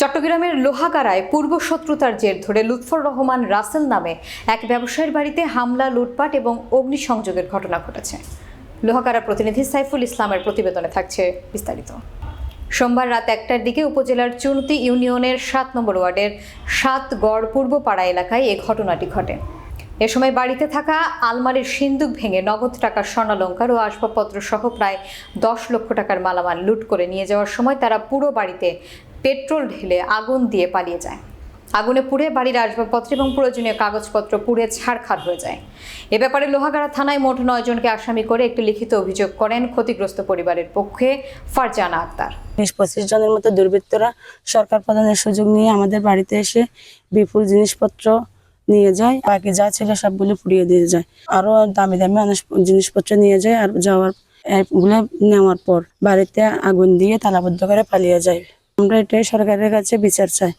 চট্টগ্রামের লোহাগাড়ায় পূর্ব শত্রুতার জের ধরে লুৎফর রহমান রাসেল নামে এক ব্যবসায়ীর বাড়িতে হামলা, লুটপাট এবং অগ্নিসংযোগের ঘটনা ঘটেছে। লোহাগাড়া প্রতিনিধি সাইফুল ইসলামের প্রতিবেদনে থাকছে বিস্তারিত। সোমবার রাত একটার দিকে উপজেলার চুনতি ইউনিয়নের সাত নম্বর ওয়ার্ডের সাত গড় পূর্বপাড়া এলাকায় এ ঘটনাটি ঘটে। এ সময় বাড়িতে থাকা আলমারির সিন্দুক ভেঙে নগদ টাকা, স্বর্ণালঙ্কার ও আসবাবপত্র সহ প্রায় দশ লক্ষ টাকার মালামাল লুট করে নিয়ে যাওয়ার সময় তারা পুরো বাড়িতে পেট্রোল ঢেলে আগুন দিয়ে পালিয়ে যায়। আগুনে পুড়ে বাড়ির আসবাবপত্র এবং প্রয়োজনীয় কাগজপত্র পুড়ে ছাড়খাড় হয়ে যায়। এ ব্যাপারে লোহাগাড়া থানায় মোট নয় জনকে আসামি করে একটি লিখিত অভিযোগ করেন ক্ষতিগ্রস্ত পরিবারের পক্ষে ফারজানা আক্তার। বিশ পঁচিশ জনের মতো দুর্বৃত্তরা সরকার প্রদানের সুযোগ নিয়ে আমাদের বাড়িতে এসে বিপুল জিনিসপত্র নিয়ে যায়। বাকি যা ছিল সবগুলো পুড়িয়ে দিয়ে যায়। আরও দামি দামি জিনিসপত্র নিয়ে যায় আর যাওয়ার নেওয়ার পর বাড়িতে আগুন দিয়ে তালাবদ্ধ করে পালিয়ে যায়। আমরা এটাই সরকারের কাছে বিচার চাই।